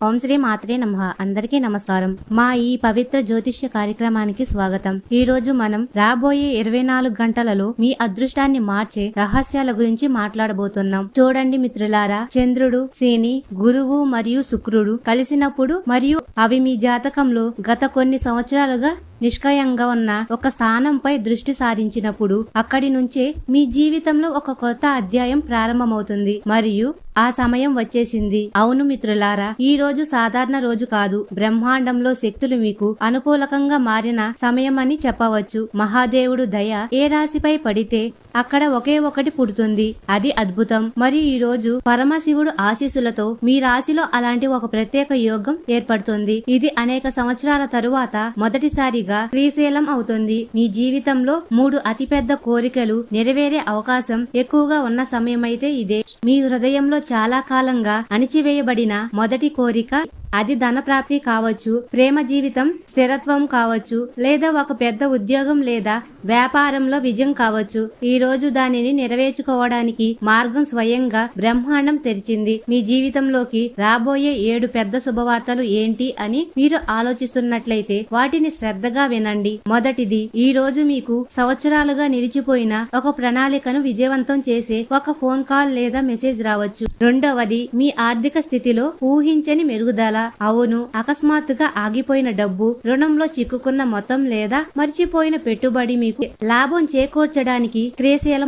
ఓం శ్రీ మాత్రే నమ. అందరికీ నమస్కారం. మా ఈ పవిత్ర జ్యోతిష్య కార్యక్రమానికి స్వాగతం. ఈ రోజు మనం రాబోయే ఇరవై నాలుగు గంటలలో మీ అదృష్టాన్ని మార్చే రహస్యాల గురించి మాట్లాడబోతున్నాం. చూడండి మిత్రులారా చంద్రుడు శని గురువు మరియు శుక్రుడు కలిసినప్పుడు మరియు అవి మీ జాతకంలో గత కొన్ని సంవత్సరాలుగా నిష్కయంగా ఉన్న ఒక స్థానంపై దృష్టి సారించినప్పుడు అక్కడి నుంచే మీ జీవితంలో ఒక కొత్త అధ్యాయం ప్రారంభమవుతుంది. మరియు ఆ సమయం వచ్చేసింది. అవును మిత్రులారా ఈ రోజు సాధారణ రోజు కాదు. బ్రహ్మాండంలో శక్తులు మీకు అనుకూలకంగా మారిన సమయం అని చెప్పవచ్చు. మహాదేవుడు దయ ఏ రాశిపై పడితే అక్కడ ఒకే ఒకటి పుడుతుంది. అది అద్భుతం. మరియు ఈ రోజు పరమశివుడు ఆశీస్సులతో మీ రాశిలో అలాంటి ఒక ప్రత్యేక యోగం ఏర్పడుతుంది. ఇది అనేక సంవత్సరాల తరువాత మొదటిసారిగా శ్రీశైలం అవుతుంది. మీ జీవితంలో మూడు అతిపెద్ద కోరికలు నెరవేరే అవకాశం ఎక్కువగా ఉన్న సమయమైతే ఇదే. మీ హృదయంలో చాలా కాలంగా అణిచివేయబడిన మొదటి కోరిక అది ధన ప్రాప్తి కావచ్చు ప్రేమ జీవితం స్థిరత్వం కావచ్చు లేదా ఒక పెద్ద ఉద్యోగం లేదా వ్యాపారంలో విజయం కావచ్చు. ఈ రోజు దానిని నెరవేర్చుకోవడానికి మార్గం స్వయంగా బ్రహ్మాండం తెరిచింది. మీ జీవితంలోకి రాబోయే ఏడు పెద్ద శుభవార్తలు ఏంటి అని మీరు ఆలోచిస్తున్నట్లయితే వాటిని శ్రద్ధగా వినండి. మొదటిది ఈ రోజు మీకు సంవత్సరాలుగా నిలిచిపోయిన ఒక ప్రణాళికను విజయవంతం చేసే ఒక ఫోన్ కాల్ లేదా మెసేజ్ రావచ్చు. రెండవది మీ ఆర్థిక స్థితిలో ఊహించని మెరుగుదల అవును అకస్మాత్తుగా ఆగిపోయిన డబ్బు రుణంలో చిక్కుకున్న మొత్తం లేదా మర్చిపోయిన పెట్టుబడి మీకు లాభం చేకూర్చడానికి క్రియాశీలం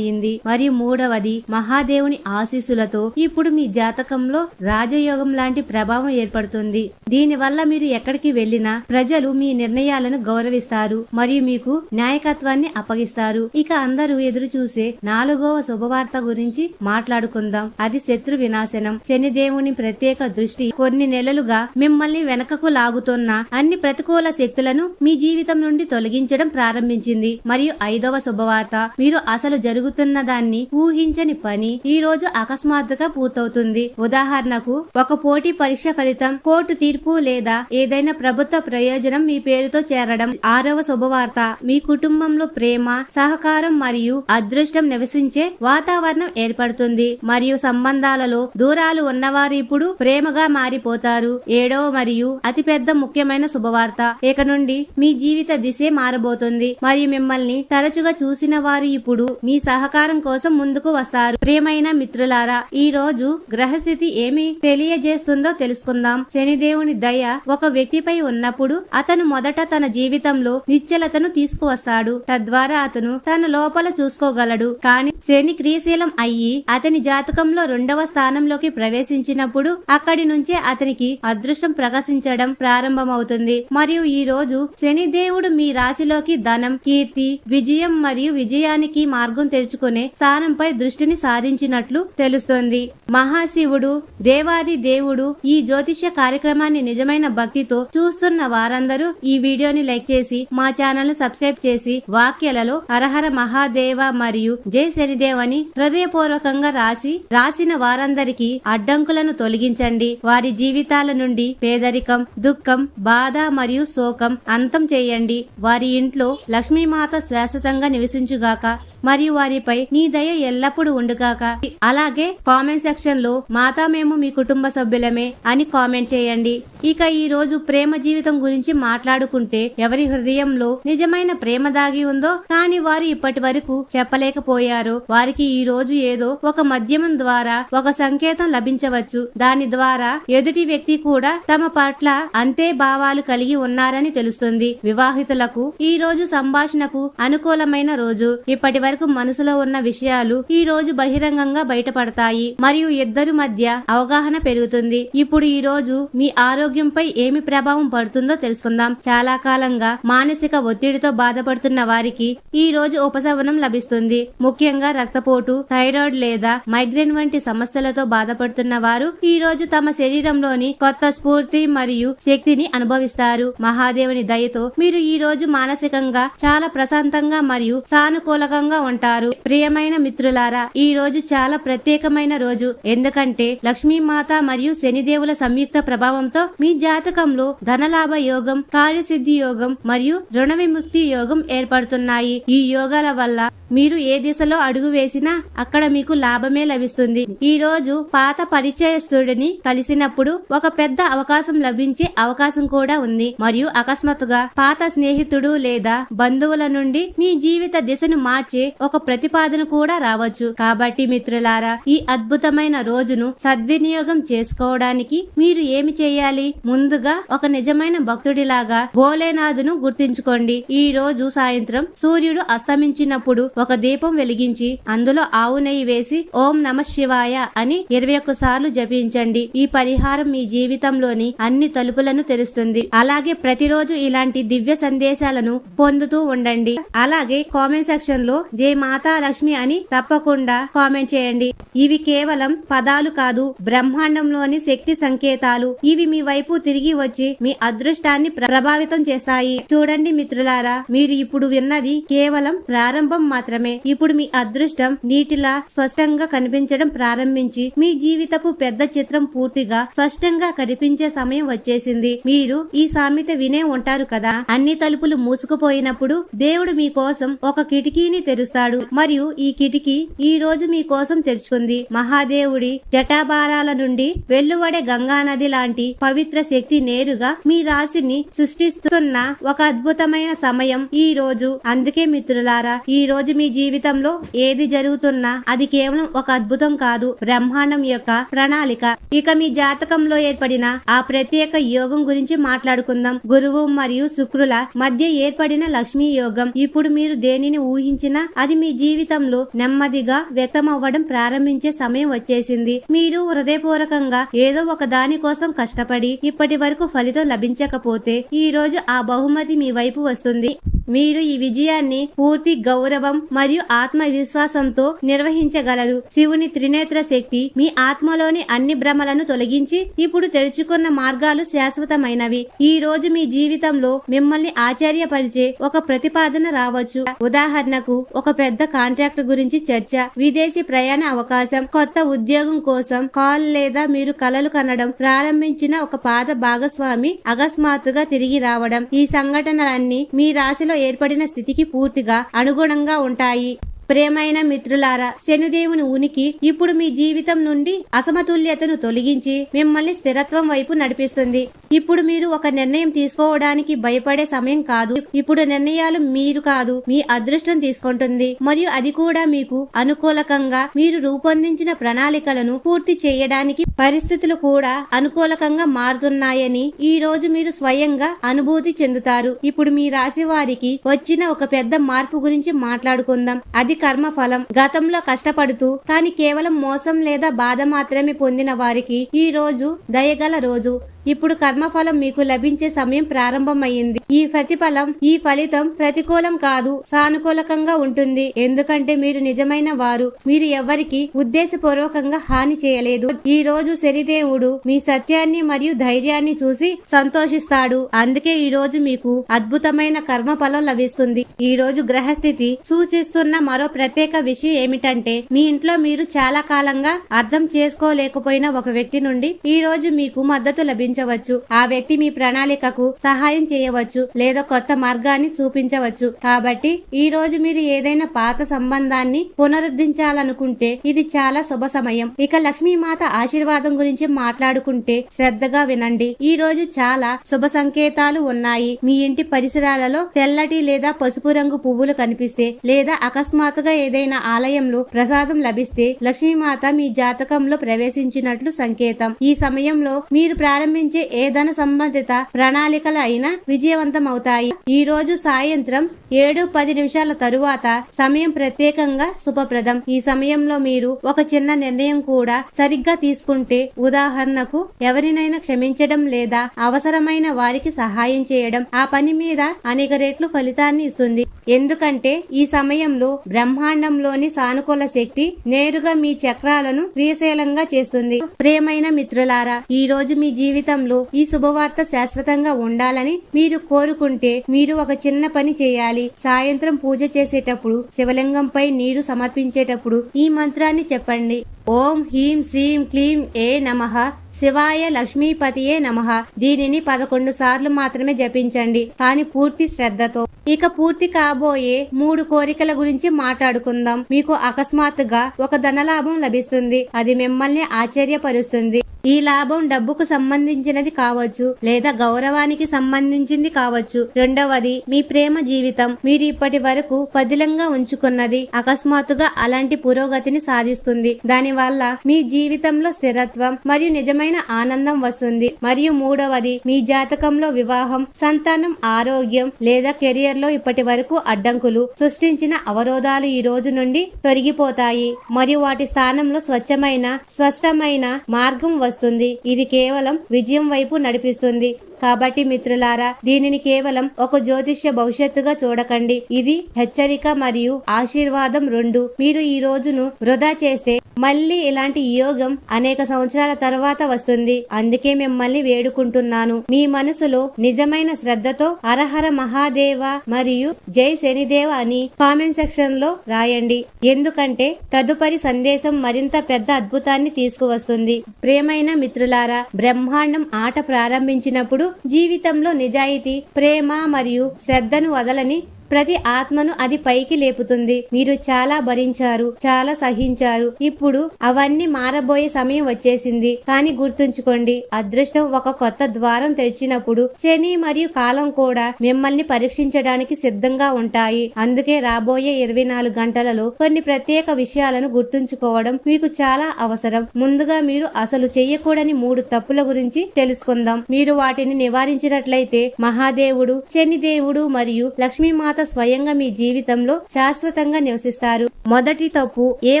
మరియు మూడవది మహాదేవుని ఆశీస్సులతో ఇప్పుడు మీ జాతకంలో రాజయోగం లాంటి ప్రభావం ఏర్పడుతుంది. దీని వల్ల మీరు ఎక్కడికి వెళ్ళినా ప్రజలు మీ నిర్ణయాలను గౌరవిస్తారు మరియు మీకు నాయకత్వాన్ని అప్పగిస్తారు. ఇక అందరూ ఎదురు చూసే నాలుగవ శుభవార్త గురించి మాట్లాడుకుందాం. అది శత్రు వినాశనం. శనిదేవుని ప్రత్యేక దృష్టి కొన్ని నెలలు నెలలుగా మిమ్మల్ని వెనకకు లాగుతున్న అన్ని ప్రతికూల శక్తులను మీ జీవితం నుండి తొలగించడం ప్రారంభించింది. మరియు ఐదవ శుభవార్త మీరు అసలు జరుగుతున్న దాన్ని ఊహించని పని ఈ రోజు అకస్మాత్తుగా పూర్తవుతుంది. ఉదాహరణకు ఒక పోటీ పరీక్ష ఫలితం కోర్టు తీర్పు లేదా ఏదైనా ప్రభుత్వ ప్రయోజనం మీ పేరుతో చేరడం. ఆరవ శుభవార్త మీ కుటుంబంలో ప్రేమ సహకారం మరియు అదృష్టం నివసించే వాతావరణం ఏర్పడుతుంది. మరియు సంబంధాలలో దూరాలు ఉన్నవారు ఇప్పుడు ప్రేమగా మారిపోతారు. ఏడవ మరియు అతిపెద్ద ముఖ్యమైన శుభవార్త. ఇక నుండి మీ జీవిత దిశే మారబోతుంది. మరియు మిమ్మల్ని తరచుగా చూసిన వారు ఇప్పుడు మీ సహకారం కోసం ముందుకు వస్తారు. ప్రియమైన మిత్రులారా ఈ రోజు గ్రహస్థితి ఏమి తెలియజేస్తుందో తెలుసుకుందాం. శనిదేవుని దయ ఒక వ్యక్తిపై ఉన్నప్పుడు అతను మొదట తన జీవితంలో నిశ్చలతను తీసుకువస్తాడు. తద్వారా అతను తన లోపల చూసుకోగలడు. కానీ శని క్రియశీలం అయ్యి అతని జాతకంలో రెండవ స్థానంలోకి ప్రవేశించినప్పుడు అక్కడి నుంచే అతనికి అదృష్టం ప్రకాశించడం ప్రారంభమవుతుంది. మరియు ఈ రోజు శనిదేవుడు మీ రాశిలోకి ధనం కీర్తి విజయం మరియు విజయానికి మార్గం తెరుచుకునే స్థానంపై దృష్టిని సాధించినట్లు తెలుస్తోంది. మహాశివుడు దేవాది దేవుడు ఈ జ్యోతిష్య కార్యక్రమాన్ని నిజమైన భక్తితో చూస్తున్న వారందరూ ఈ వీడియోని లైక్ చేసి మా ఛానల్ను సబ్స్క్రైబ్ చేసి వాక్యలలో అరహర మహాదేవ మరియు జై శనిదేవ్ అని హృదయపూర్వకంగా రాసి రాసిన వారందరికీ అడ్డంకులను తొలగించండి. వారి జీవితాల నుండి పేదరికం దుఃఖం బాధ మరియు శోకం అంతం చేయండి. వారి ఇంట్లో లక్ష్మీమాత శాశ్వతంగా నివసించుగాక. మరియు వారిపై నీ దయ ఎల్లప్పుడూ ఉండుగాక. అలాగే కామెంట్ సెక్షన్లో మాతా మేము మీ కుటుంబ సభ్యులమే అని కామెంట్ చేయండి. ఇక ఈ రోజు ప్రేమ జీవితం గురించి మాట్లాడుకుంటే ఎవరి హృదయంలో నిజమైన ప్రేమ దాగి ఉందో కానీ వారు ఇప్పటి వరకు చెప్పలేకపోయారు. వారికి ఈ రోజు ఏదో ఒక మద్యమం ద్వారా ఒక సంకేతం లభించవచ్చు. దాని ద్వారా ఎదుటి వ్యక్తి కూడా తమ పట్ల అంతే భావాలు కలిగి ఉన్నారని తెలుస్తుంది. వివాహితులకు ఈ రోజు సంభాషణకు అనుకూలమైన రోజు. ఇప్పటి వరకు మనసులో ఉన్న విషయాలు ఈ రోజు బహిరంగంగా బయటపడతాయి. మరియు ఇద్దరు మధ్య అవగాహన పెరుగుతుంది. ఇప్పుడు ఈ రోజు మీ ఆరోగ్యంపై ఏమి ప్రభావం పడుతుందో తెలుసుకుందాం. చాలా కాలంగా మానసిక ఒత్తిడితో బాధపడుతున్న వారికి ఈ రోజు ఉపశమనం లభిస్తుంది. ముఖ్యంగా రక్తపోటు థైరాయిడ్ లేదా మైగ్రేన్ వంటి సమస్యలతో బాధపడుతున్న వారు ఈ రోజు తమ శరీరంలోని కొత్త స్ఫూర్తి మరియు శక్తిని అనుభవిస్తారు. మహాదేవుని దయతో మీరు ఈ రోజు మానసికంగా చాలా ప్రశాంతంగా మరియు సానుకూలకంగా సంతోషంగా ఉంటారు. ప్రియమైన మిత్రులారా ఈ రోజు చాలా ప్రత్యేకమైన రోజు. ఎందుకంటే లక్ష్మీమాత మరియు శనిదేవుల సంయుక్త ప్రభావంతో మీ జాతకంలో ధనలాభ యోగం కార్యసిద్ధి యోగం మరియు రుణ విముక్తి యోగం ఏర్పడుతున్నాయి. ఈ యోగాల వల్ల మీరు ఏ దిశలో అడుగు వేసినా అక్కడ మీకు లాభమే లభిస్తుంది. ఈ రోజు పాత పరిచయస్తుడిని కలిసినప్పుడు ఒక పెద్ద అవకాశం లభించే అవకాశం కూడా ఉంది. మరియు అకస్మాత్తుగా పాత స్నేహితుడు లేదా బంధువుల నుండి మీ జీవిత దిశను మార్చే ఒక ప్రతిపాదన కూడా రావచ్చు. కాబట్టి మిత్రులారా ఈ అద్భుతమైన రోజును సద్వినియోగం చేసుకోవడానికి మీరు ఏమి చేయాలి? ముందుగా ఒక నిజమైన భక్తుడిలాగా భోలేనాథును గుర్తించుకోండి. ఈ రోజు సాయంత్రం సూర్యుడు అస్తమించినప్పుడు ఒక దీపం వెలిగించి అందులో ఆవు నెయ్యి వేసి ఓం నమ శివాయ అని ఇరవై ఒక్క సార్లు జపించండి. ఈ పరిహారం మీ జీవితంలోని అన్ని తలుపులను తెరుస్తుంది. అలాగే ప్రతిరోజు ఇలాంటి దివ్య సందేశాలను పొందుతూ ఉండండి. అలాగే కామెంట్ సెక్షన్లో జై మాతా లక్ష్మి అని తప్పకుండా కామెంట్ చేయండి. ఇవి కేవలం పదాలు కాదు బ్రహ్మాండంలోని శక్తి సంకేతాలు. ఇవి మీ వైపు తిరిగి వచ్చి మీ అదృష్టాన్ని ప్రభావితం చేస్తాయి. చూడండి మిత్రులారా మీరు ఇప్పుడు విన్నది కేవలం ప్రారంభం మాత్రమే. ఇప్పుడు మీ అదృష్టం నీటిలా స్పష్టంగా కనిపించడం ప్రారంభించి మీ జీవితపు పెద్ద చిత్రం పూర్తిగా స్పష్టంగా కనిపించే సమయం వచ్చేసింది. మీరు ఈ సామెత వినే ఉంటారు కదా? అన్ని తలుపులు మూసుకుపోయినప్పుడు దేవుడు మీ కోసం ఒక కిటికీని తెరుస్తాడు. మరియు ఈ కిటికీ ఈ రోజు మీ కోసం తెరుచుకుంది. మహాదేవుడి జటాభారాల నుండి వెల్లువడే గంగా నది లాంటి పవిత్ర శక్తి నేరుగా మీ రాశిని సృష్టిస్తున్న ఒక అద్భుతమైన సమయం ఈ రోజు. అందుకే మిత్రులారా ఈ రోజు మీ జీవితంలో ఏది జరుగుతున్నా అది కేవలం ఒక అద్భుతం కాదు. బ్రహ్మాండం యొక్క ప్రణాళిక. ఇక మీ జాతకంలో ఏర్పడిన ఆ ప్రత్యేక యోగం గురించి మాట్లాడుకుందాం. గురువు మరియు శుక్రుల మధ్య ఏర్పడిన లక్ష్మీ యోగం. ఇప్పుడు మీరు దేనిని ఊహించినా అది మీ జీవితంలో నెమ్మదిగా వ్యక్తమవ్వడం ప్రారంభించే సమయం వచ్చేసింది. మీరు హృదయపూర్వకంగా ఏదో ఒక దాని కోసం కష్టపడి ఇప్పటి వరకు ఫలితం లభించకపోతే ఈ రోజు ఆ బహుమతి మీ వైపు వస్తుంది. మీరు ఈ విజయాన్ని పూర్తి గౌరవం మరియు ఆత్మవిశ్వాసంతో నిర్వహించగలరు. శివుని త్రినేత్ర శక్తి మీ ఆత్మలోని అన్ని భ్రమలను తొలగించి ఇప్పుడు తెరుచుకున్న మార్గాలు శాశ్వతమైనవి. ఈ రోజు మీ జీవితంలో మిమ్మల్ని ఆశ్చర్యపరిచే ఒక ప్రతిపాదన రావచ్చు. ఉదాహరణకు ఒక పెద్ద కాంట్రాక్ట్ గురించి చర్చ విదేశీ ప్రయాణ అవకాశం కొత్త ఉద్యోగం కోసం కాల్ లేదా మీరు కలలు కనడం ప్రారంభించిన ఒక పాత భాగస్వామి అకస్మాత్తుగా తిరిగి రావడం ఈ సంఘటనలన్నీ మీ రాశిలో ఏర్పడిన స్థితికి పూర్తిగా అనుగుణంగా ఉంటాయి. ప్రేమైన మిత్రులారా శనిదేవుని ఉనికి ఇప్పుడు మీ జీవితం నుండి అసమతుల్యతను తొలగించి మిమ్మల్ని స్థిరత్వం వైపు నడిపిస్తుంది. ఇప్పుడు మీరు ఒక నిర్ణయం తీసుకోవడానికి భయపడే సమయం కాదు. ఇప్పుడు నిర్ణయాలు మీరు కాదు మీ అదృష్టం తీసుకుంటుంది. మరియు అది కూడా మీకు అనుకూలకంగా మీరు రూపొందించిన ప్రణాళికలను పూర్తి చేయడానికి పరిస్థితులు కూడా అనుకూలకంగా మారుతున్నాయని ఈ రోజు మీరు స్వయంగా అనుభూతి చెందుతారు. ఇప్పుడు మీ రాశి వారికి వచ్చిన ఒక పెద్ద మార్పు గురించి మాట్లాడుకుందాం. అది కర్మ ఫలం. గతంలో కష్టపడుతూ కానీ కేవలం మోసం లేదా బాధ మాత్రమే పొందిన వారికి ఈ రోజు దయగల రోజు. ఇప్పుడు కర్మఫలం మీకు లభించే సమయం ప్రారంభమైంది ఈ ప్రతిఫలం ఈ ఫలితం ప్రతికూలం కాదు సానుకూలకంగా ఉంటుంది. ఎందుకంటే మీరు నిజమైన వారు. మీరు ఎవరికి ఉద్దేశపూర్వకంగా హాని చేయలేదు. ఈ రోజు శనిదేవుడు మీ సత్యాన్ని మరియు ధైర్యాన్ని చూసి సంతోషిస్తాడు. అందుకే ఈ రోజు మీకు అద్భుతమైన కర్మ ఫలం లభిస్తుంది. ఈ రోజు గ్రహస్థితి సూచిస్తున్న మరో ప్రత్యేక విషయం ఏమిటంటే మీ ఇంట్లో మీరు చాలా కాలంగా అర్థం చేసుకోలేకపోయిన ఒక వ్యక్తి నుండి ఈ రోజు మీకు మద్దతు లభించవచ్చు ఆ వ్యక్తి మీ ప్రణాళికకు సహాయం చేయవచ్చు లేదా కొత్త మార్గాన్ని చూపించవచ్చు. కాబట్టి ఈ రోజు మీరు ఏదైనా పాత సంబంధాన్ని పునరుద్ధరించాలనుకుంటే ఇది చాలా శుభ సమయం. ఇక లక్ష్మీమాత ఆశీర్వాదం గురించి మాట్లాడుకుంటే శ్రద్ధగా వినండి. ఈ రోజు చాలా శుభ సంకేతాలు ఉన్నాయి. మీ ఇంటి పరిసరాలలో తెల్లటి లేదా పసుపు రంగు పువ్వులు కనిపిస్తే లేదా అకస్మాత్తుగా ఏదైనా ఆలయంలో ప్రసాదం లభిస్తే లక్ష్మీమాత మీ జాతకంలో ప్రవేశించినట్లు సంకేతం. ఈ సమయంలో మీరు ప్రారంభించే ఏ ధన సంబంధిత ప్రణాళికలు అయినా విజయవంతం అవుతాయి ఈ రోజు సాయంత్రం ఏడు పది నిమిషాల తరువాత సమయం ప్రత్యేకంగా శుభప్రదం. ఈ సమయంలో మీరు ఒక చిన్న నిర్ణయం కూడా సరిగ్గా తీసుకుంటే ఉదాహరణకు ఎవరినైనా క్షమించడం లేదా అవసరమైన వారికి సహాయం చేయడం ఆ పని మీద అనేక రెట్లు ఫలితాన్ని ఇస్తుంది. ఎందుకంటే ఈ సమయంలో బ్రహ్మాండంలోని సానుకూల శక్తి నేరుగా మీ చక్రాలను క్రియశీలంగా చేస్తుంది. ప్రియమైన మిత్రులారా ఈ రోజు మీ జీవితం జీవితంలో ఈ శుభవార్త శాశ్వతంగా ఉండాలని మీరు కోరుకుంటే మీరు ఒక చిన్న పని చేయాలి. సాయంత్రం పూజ చేసేటప్పుడు శివలింగంపై నీరు సమర్పించేటప్పుడు ఈ మంత్రాన్ని చెప్పండి. ఓం హ్రీం శ్రీం క్లీం ఏ నమః. శివాయ లక్ష్మీపతియే నమః. దీనిని పదకొండు సార్లు మాత్రమే జపించండి. కానీ పూర్తి శ్రద్ధతో. ఇక పూర్తి కాబోయే మూడు కోరికల గురించి మాట్లాడుకుందాం. మీకు అకస్మాత్తుగా ఒక ధనలాభం లభిస్తుంది. అది మిమ్మల్ని ఆశ్చర్యపరుస్తుంది. ఈ లాభం డబ్బుకు సంబంధించినది కావచ్చు లేదా గౌరవానికి సంబంధించింది కావచ్చు. రెండవది మీ ప్రేమ జీవితం. మీరు ఇప్పటి వరకు పదిలంగా ఉంచుకున్నది అకస్మాత్తుగా అలాంటి పురోగతిని సాధిస్తుంది. దానివల్ల మీ జీవితంలో స్థిరత్వం మరియు నిజమైన ఆనందం వస్తుంది. మరియు మూడవది మీ జాతకంలో వివాహం సంతానం ఆరోగ్యం లేదా కెరియర్లో ఇప్పటి వరకు అడ్డంకులు సృష్టించిన అవరోధాలు ఈ రోజు నుండి తొలగిపోతాయి. మరియు వాటి స్థానంలో స్వచ్ఛమైన స్పష్టమైన మార్గం వస్తుంది. ఇది కేవలం విజయం వైపు నడిపిస్తుంది. కాబట్టి మిత్రులారా దీనిని కేవలం ఒక జ్యోతిష్య భవిష్యత్తుగా చూడకండి. ఇది హెచ్చరిక మరియు ఆశీర్వాదం రెండు. మీరు ఈ రోజును వృధా చేస్తే మళ్ళీ ఇలాంటి యోగం అనేక సంవత్సరాల తర్వాత వస్తుంది. అందుకే మిమ్మల్ని వేడుకుంటున్నాను. మీ మనసులో నిజమైన శ్రద్ధతో అరహర మహాదేవ మరియు జై శనిదేవ అని కామెంట్ సెక్షన్లో రాయండి. ఎందుకంటే తదుపరి సందేశం మరింత పెద్ద అద్భుతాన్ని తీసుకువస్తుంది. ప్రేమైన మిత్రులారా బ్రహ్మాండం ఆట ప్రారంభించినప్పుడు జీవితంలో నిజాయితీ ప్రేమ మరియు శ్రద్ధను వదలని ప్రతి ఆత్మను అది పైకి లేపుతుంది. మీరు చాలా భరించారు చాలా సహించారు. ఇప్పుడు అవన్నీ మారబోయే సమయం వచ్చేసింది. కానీ గుర్తుంచుకోండి అదృష్టం ఒక కొత్త ద్వారం తెరిచినప్పుడు శని మరియు కాలం కూడా మిమ్మల్ని పరీక్షించడానికి సిద్ధంగా ఉంటాయి. అందుకే రాబోయే ఇరవై నాలుగు గంటలలో కొన్ని ప్రత్యేక విషయాలను గుర్తుంచుకోవడం మీకు చాలా అవసరం. ముందుగా మీరు అసలు చెయ్యకూడని మూడు తప్పుల గురించి తెలుసుకుందాం. మీరు వాటిని నివారించినట్లయితే మహాదేవుడు శనిదేవుడు మరియు లక్ష్మీమాత స్వయంగా మీ జీవితంలో శాశ్వతంగా నివసిస్తారు. మొదటి తప్పు ఏ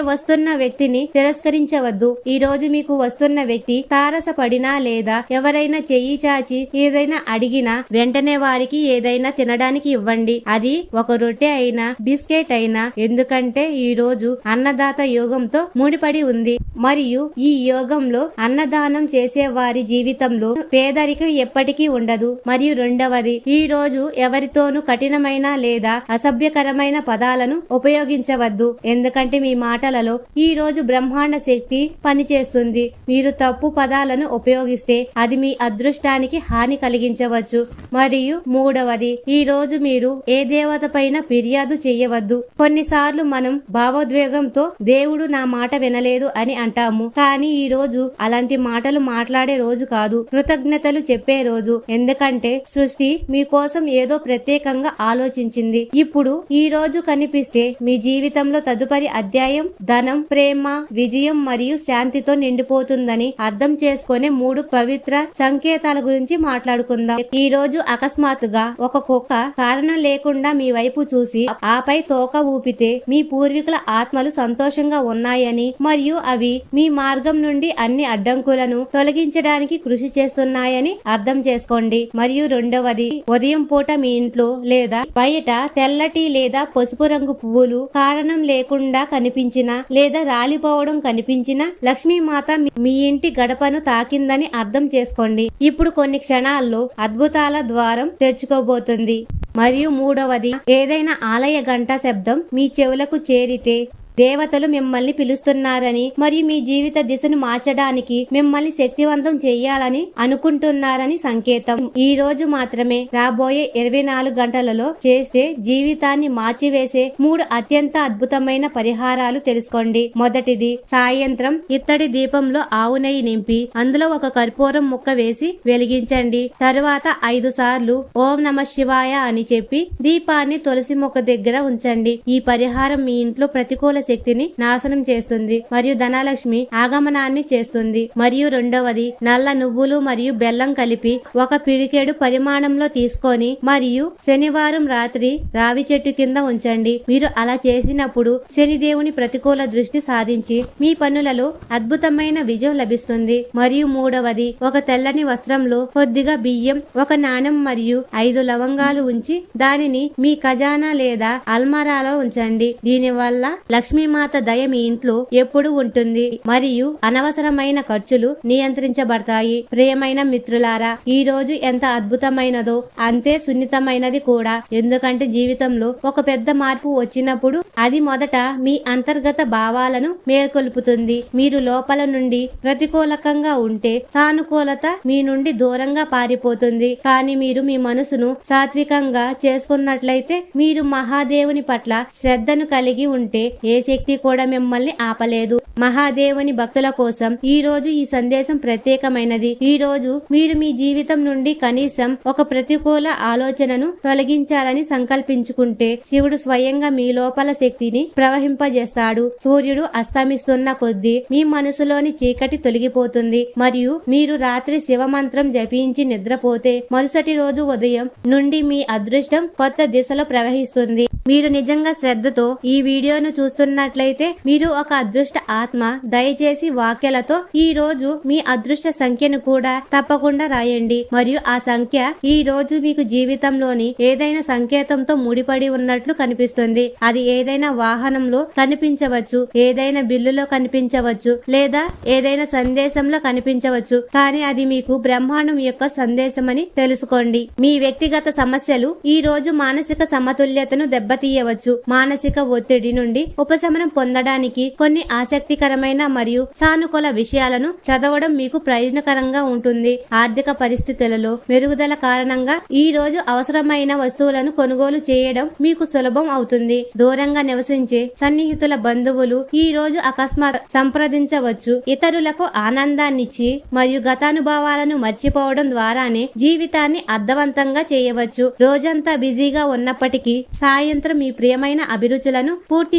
వస్తున్న వ్యక్తిని తిరస్కరించవద్దు. ఈ రోజు మీకు వస్తున్న వ్యక్తి తారసపడినా లేదా ఎవరైనా చెయ్యి చాచి ఏదైనా అడిగినా వెంటనే వారికి ఏదైనా తినడానికి ఇవ్వండి. అది ఒక రొట్టె అయినా బిస్కెట్ అయినా. ఎందుకంటే ఈ రోజు అన్నదాత యోగంతో ముడిపడి ఉంది. మరియు ఈ యోగంలో అన్నదానం చేసే వారి జీవితంలో పేదరికం ఎప్పటికీ ఉండదు. మరియు రెండవది ఈ రోజు ఎవరితోనూ కఠినమైన లేదా అసభ్యకరమైన పదాలను ఉపయోగించవద్దు. ఎందుకంటే మీ మాటలలో ఈ రోజు బ్రహ్మాండ శక్తి పనిచేస్తుంది. మీరు తప్పు పదాలను ఉపయోగిస్తే అది మీ అదృష్టానికి హాని కలిగించవచ్చు. మరియు మూడవది ఈ రోజు మీరు ఏ దేవత పైన ఫిర్యాదు చేయవద్దు. కొన్నిసార్లు మనం భావోద్వేగంతో దేవుడు నా మాట వినలేదు అని అంటాము. కానీ ఈ రోజు అలాంటి మాటలు మాట్లాడే రోజు కాదు. కృతజ్ఞతలు చెప్పే రోజు. ఎందుకంటే సృష్టి మీకోసం ఏదో ప్రత్యేకంగా ఆలోచించి కనిపించింది ఇప్పుడు ఈ రోజు కనిపిస్తే మీ జీవితంలో తదుపరి అధ్యాయం ధనం ప్రేమ విజయం మరియు శాంతితో నిండిపోతుందని అర్థం చేసుకునే మూడు పవిత్ర సంకేతాల గురించి మాట్లాడుకుందాం. ఈ రోజు అకస్మాత్తుగా ఒక కుక్క కారణం లేకుండా మీ వైపు చూసి ఆపై తోక ఊపితే మీ పూర్వీకుల ఆత్మలు సంతోషంగా ఉన్నాయని మరియు అవి మీ మార్గం నుండి అన్ని అడ్డంకులను తొలగించడానికి కృషి చేస్తున్నాయని అర్థం చేసుకోండి. మరియు రెండవది ఉదయం పూట మీ ఇంట్లో లేదా బయట తెల్లటి లేదా పసుపు రంగు పువ్వులు కారణం లేకుండా కనిపించిన లేదా రాలిపోవడం కనిపించిన లక్ష్మీమాత మీ- మీ ఇంటి గడపను తాకిందని అర్థం చేసుకోండి. ఇప్పుడు కొన్ని క్షణాల్లో అద్భుతాల ద్వారం తెరుచుకోబోతుంది. మరియు మూడవది ఏదైనా ఆలయ గంట శబ్దం మీ చెవులకు చేరితే దేవతలు మిమ్మల్ని పిలుస్తున్నారని మరియు మీ జీవిత దిశను మార్చడానికి మిమ్మల్ని శక్తివంతం చేయాలని అనుకుంటున్నారని సంకేతం. ఈ రోజు మాత్రమే రాబోయే ఇరవై నాలుగు గంటలలో చేస్తే జీవితాన్ని మార్చివేసే మూడు అత్యంత అద్భుతమైన పరిహారాలు తెలుసుకోండి. మొదటిది సాయంత్రం ఇత్తడి దీపంలో ఆవు నెయ్యి నింపి అందులో ఒక కర్పూరం ముక్క వేసి వెలిగించండి. తరువాత ఐదు సార్లు ఓం నమ శివాయ అని చెప్పి దీపాన్ని తులసి మొక్క దగ్గర ఉంచండి. ఈ పరిహారం మీ ఇంట్లో ప్రతికూల శక్తిని నాశనం చేస్తుంది మరియు ధనలక్ష్మి ఆగమనాన్ని చేస్తుంది. మరియు రెండవది నల్ల నువ్వులు మరియు బెల్లం కలిపి ఒక పిడికేడు పరిమాణంలో తీసుకొని మరియు శనివారం రాత్రి రావి చెట్టు కింద ఉంచండి. మీరు అలా చేసినప్పుడు శనిదేవుని ప్రతికూల దృష్టి సాధించి మీ పనులలో అద్భుతమైన విజయం లభిస్తుంది. మరియు మూడవది ఒక తెల్లని వస్త్రంలో కొద్దిగా బియ్యం ఒక నాణెం మరియు ఐదు లవంగాలు ఉంచి దానిని మీ ఖజానా లేదా అల్మారాలో ఉంచండి. దీనివల్ల లక్ష్మి లక్ష్మీమాత దయ మీ ఇంట్లో ఎప్పుడు ఉంటుంది. మరియు అనవసరమైన ఖర్చులు నియంత్రించబడతాయి. ప్రియమైన మిత్రులారా ఈ రోజు ఎంత అద్భుతమైనదో అంతే సున్నితమైనది కూడా. ఎందుకంటే జీవితంలో ఒక పెద్ద మార్పు వచ్చినప్పుడు అది మొదట మీ అంతర్గత భావాలను మేల్కొల్పుతుంది. మీరు లోపల నుండి ప్రతికూలకంగా ఉంటే సానుకూలత మీ నుండి దూరంగా పారిపోతుంది. కానీ మీరు మీ మనసును సాత్వికంగా చేసుకున్నట్లయితే మీరు మహాదేవుని పట్ల శ్రద్ధను కలిగి ఉంటే ఏ శక్తి కూడా మిమ్మల్ని ఆపలేదు. మహాదేవుని భక్తుల కోసం ఈ రోజు ఈ సందేశం ప్రత్యేకమైనది. ఈ రోజు మీరు మీ జీవితం నుండి కనీసం ఒక ప్రతికూల ఆలోచనను తొలగించాలని సంకల్పించుకుంటే శివుడు స్వయంగా మీ లోపల శక్తిని ప్రవహింపజేస్తాడు. సూర్యుడు అస్తమిస్తున్న కొద్దీ మీ మనసులోని చీకటి తొలగిపోతుంది. మరియు మీరు రాత్రి శివ మంత్రం జపించి నిద్రపోతే మరుసటి రోజు ఉదయం నుండి మీ అదృష్టం కొత్త దిశలో ప్రవహిస్తుంది. మీరు నిజంగా శ్రద్ధతో ఈ వీడియోను చూస్తున్నట్లయితే మీరు ఒక అదృష్ట ఆత్మ దయచేసి వాక్యలతో ఈ రోజు మీ అదృష్ట సంఖ్యను కూడా తప్పకుండా రాయండి. మరియు ఆ సంఖ్య ఈ రోజు మీకు జీవితంలోని ఏదైనా సంకేతంతో ముడిపడి ఉన్నట్లు కనిపిస్తుంది. అది ఏదైనా వాహనంలో కనిపించవచ్చు ఏదైనా బిల్లులో కనిపించవచ్చు లేదా ఏదైనా సందేశంలో కనిపించవచ్చు. కానీ అది మీకు బ్రహ్మాండం యొక్క సందేశమని తెలుసుకోండి. మీ వ్యక్తిగత సమస్యలు ఈ రోజు మానసిక సమతుల్యతను దెబ్బతీయవచ్చు. మానసిక ఒత్తిడి నుండి ఉపశమనం పొందడానికి కొన్ని ఆసక్తికరమైన మరియు సానుకూల విషయాలను చదవడం మీకు ప్రయోజనకరంగా ఉంటుంది. ఆర్థిక పరిస్థితులలో మెరుగుదల కారణంగా ఈ రోజు అవసరమైన వస్తువులను కొనుగోలు చేయడం మీకు సులభం అవుతుంది. దూరంగా నివసించే సన్నిహితుల బంధువులు ఈ రోజు అకస్మాత్ సంప్రదించవచ్చు. ఇతరులకు ఆనందాన్నిచ్చి మరియు గతానుభవాలను మర్చిపోవడం ద్వారానే జీవితాన్ని అర్థవంతంగా చేయవచ్చు. రోజంతా బిజీగా ఉన్నప్పటికీ సాయంత్రం మీ ప్రియమైన అభిరుచులను పూర్తి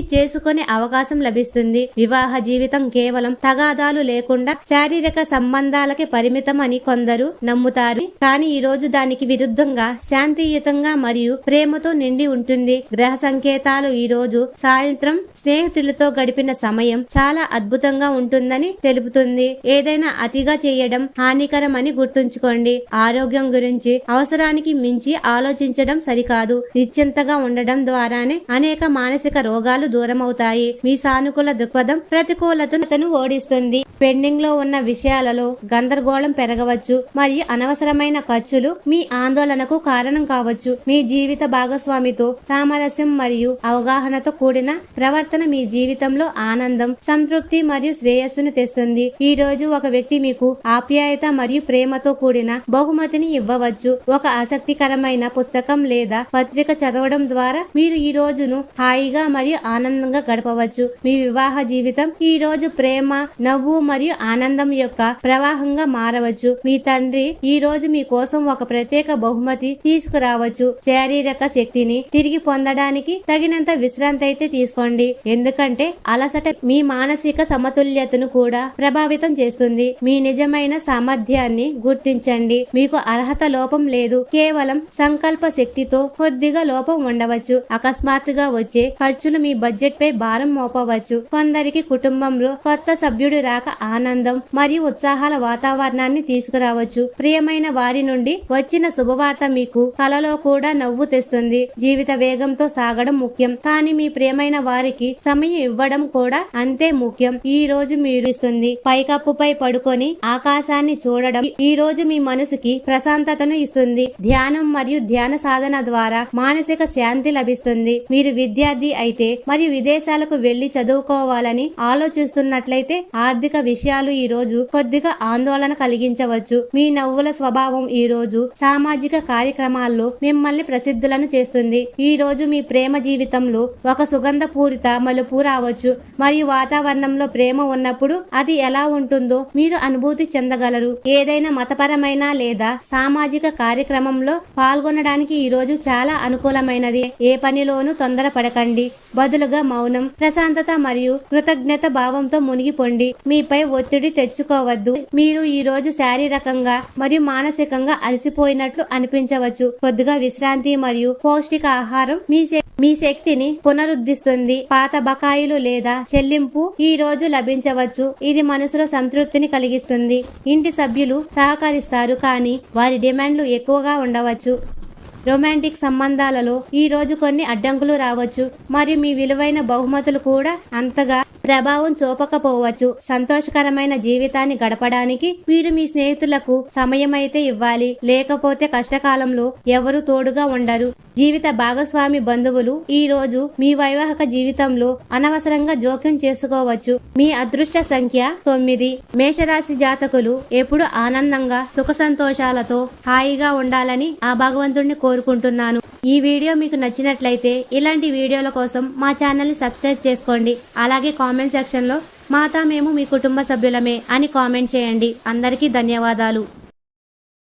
చేసుకునే అవకాశం లభిస్తుంది. వివాహ జీవితం కేవలం తగాదాలు లేకుండా శారీరక సంబంధాలకి పరిమితం అని కొందరు నమ్ముతారు. కానీ ఈ రోజు దానికి విరుద్ధంగా శాంతియుతంగా మరియు ప్రేమతో నిండి ఉంటుంది. గ్రహ సంకేతాలు ఈ రోజు సాయంత్రం స్నేహితులతో గడిపిన సమయం చాలా అద్భుతంగా ఉంటుందని తెలుపుతుంది. ఏదైనా అతిగా చేయడం హానికరమని గుర్తుంచుకోండి. ఆరోగ్యం గురించి అవసరానికి మించి ఆలోచించడం సరికాదు. నిశ్చింతగా ఉండడం ద్వారానే అనేక మానసిక రోగాలు దూరమవుతాయి మీ సానుకూల దృక్పథం ప్రతికూలతను ఓడిస్తుంది. పెండింగ్లో ఉన్న విషయాలలో గందరగోళం పెరగవచ్చు మరియు అనవసరమైన ఖర్చులు మీ ఆందోళనకు కారణం కావచ్చు. మీ జీవిత భాగస్వామితో సామరస్యం మరియు అవగాహనతో కూడిన ప్రవర్తన మీ జీవితంలో ఆనందం సంతృప్తి మరియు శ్రేయస్సును తెస్తుంది. ఈ రోజు ఒక వ్యక్తి మీకు ఆప్యాయత మరియు ప్రేమతో కూడిన బహుమతిని ఇవ్వవచ్చు. ఒక ఆసక్తికరమైన పుస్తకం లేదా పత్రిక చదవడం ద్వారా మీరు ఈ రోజును హాయిగా మరియు ఆనందంగా గడపవచ్చు. మీ వివాహ జీవితం ఈ రోజు ప్రేమ నవ్వు మరియు ఆనందం యొక్క ప్రవాహంగా మారవచ్చు. మీ తండ్రి ఈ రోజు మీ కోసం ఒక ప్రత్యేక బహుమతి తీసుకురావచ్చు. శారీరక శక్తిని తిరిగి పొందడానికి తగినంత విశ్రాంతి అయితే తీసుకోండి. ఎందుకంటే అలసట మీ మానసిక సమతుల్యతను కూడా ప్రభావితం చేస్తుంది. మీ నిజమైన సామర్థ్యాన్ని గుర్తించండి. మీకు అర్హత లోపం లేదు. కేవలం సంకల్ప శక్తితో కొద్దిగా లోపం ఉండవచ్చు. అకస్మాత్తుగా వచ్చే ఖర్చులు మీ బడ్జెట్ పై భారం మోపవచ్చు. కొందరికి కుటుంబంలో కొత్త సభ్యుడు రాక ఆనందం మరియు ఉత్సాహాల వాతావరణాన్ని తీసుకురావచ్చు. ప్రియమైన వారి నుండి వచ్చిన శుభవార్త మీకు కలలో కూడా నవ్వు తెస్తుంది. జీవిత వేగంతో సాగడం ముఖ్యం. కానీ మీ ప్రియమైన వారికి సమయం ఇవ్వడం కూడా అంతే ముఖ్యం. ఈ రోజు మీరు ఇస్తుంది. పైకప్పుపై పడుకొని ఆకాశాన్ని చూడడం ఈ రోజు మీ మనసుకి ప్రశాంతతను ఇస్తుంది. ధ్యానం మరియు ధ్యాన సాధన ద్వారా మానసిక శాంతి లభిస్తుంది. మీరు విద్యార్థి అయితే మరియు విదేశాలకు వెళ్ళి చదువుకోవాలని ఆలోచిస్తున్నట్లయితే ఆర్థిక విషయాలు ఈ రోజు కొద్దిగా ఆందోళన కలిగించవచ్చు. మీ నవ్వుల స్వభావం ఈ రోజు సామాజిక కార్యక్రమాల్లో మిమ్మల్ని ప్రసిద్ధులను చేస్తుంది. ఈ రోజు మీ ప్రేమ జీవితంలో ఒక సుగంధ పూరిత మలుపు రావచ్చు. మరియు వాతావరణంలో ప్రేమ ఉన్నప్పుడు అది ఎలా ఉంటుందో మీరు అనుభూతి చెందగలరు. ఏదైనా మతపరమైన లేదా సామాజిక కార్యక్రమంలో పాల్గొనడానికి ఈ రోజు చాలా అనుకూలమైనది. ఏ పనిలోనూ తొందరపడకండి. బదులుగా మౌనం ప్రశాంతత మరియు కృతజ్ఞత భావంతో మునిగిపోండి. మీపై ఒత్తిడి తెచ్చుకోవద్దు. మీరు ఈ రోజు శారీరకంగా మరియు మానసికంగా అలసిపోయినట్లు అనిపించవచ్చు. కొద్దిగా విశ్రాంతి మరియు పౌష్టిక ఆహారం మీ మీ శక్తిని పునరుద్ధరిస్తుంది పాత బకాయిలు లేదా చెల్లింపు ఈ రోజు లభించవచ్చు. ఇది మనసులో సంతృప్తిని కలిగిస్తుంది. ఇంటి సభ్యులు సహకరిస్తారు కానీ వారి డిమాండ్లు ఎక్కువగా ఉండవచ్చు. రొమాంటిక్ సంబంధాలలో ఈ రోజు కొన్ని అడ్డంకులు రావచ్చు. మరియు మీ విలువైన బహుమతులు కూడా అంతగా ప్రభావం చూపకపోవచ్చు. సంతోషకరమైన జీవితాన్ని గడపడానికి మీరు మీ స్నేహితులకు సమయం అయితే ఇవ్వాలి. లేకపోతే కష్టకాలంలో ఎవరు తోడుగా ఉండరు. జీవిత భాగస్వామి బంధువులు ఈ రోజు మీ వైవాహిక జీవితంలో అనవసరంగా జోక్యం చేసుకోవచ్చు. మీ అదృష్ట సంఖ్య తొమ్మిది. మేషరాశి జాతకులు ఎప్పుడు ఆనందంగా సుఖ సంతోషాలతో హాయిగా ఉండాలని ఆ భగవంతుడిని కోరుకుంటున్నాను. ఈ వీడియో మీకు నచ్చినట్లయితే ఇలాంటి వీడియోల కోసం మా ఛానల్ని సబ్స్క్రైబ్ చేసుకోండి. అలాగే కామెంట్ సెక్షన్లో మాతా మేము మీ కుటుంబ సభ్యులమే అని కామెంట్ చేయండి. అందరికీ ధన్యవాదాలు.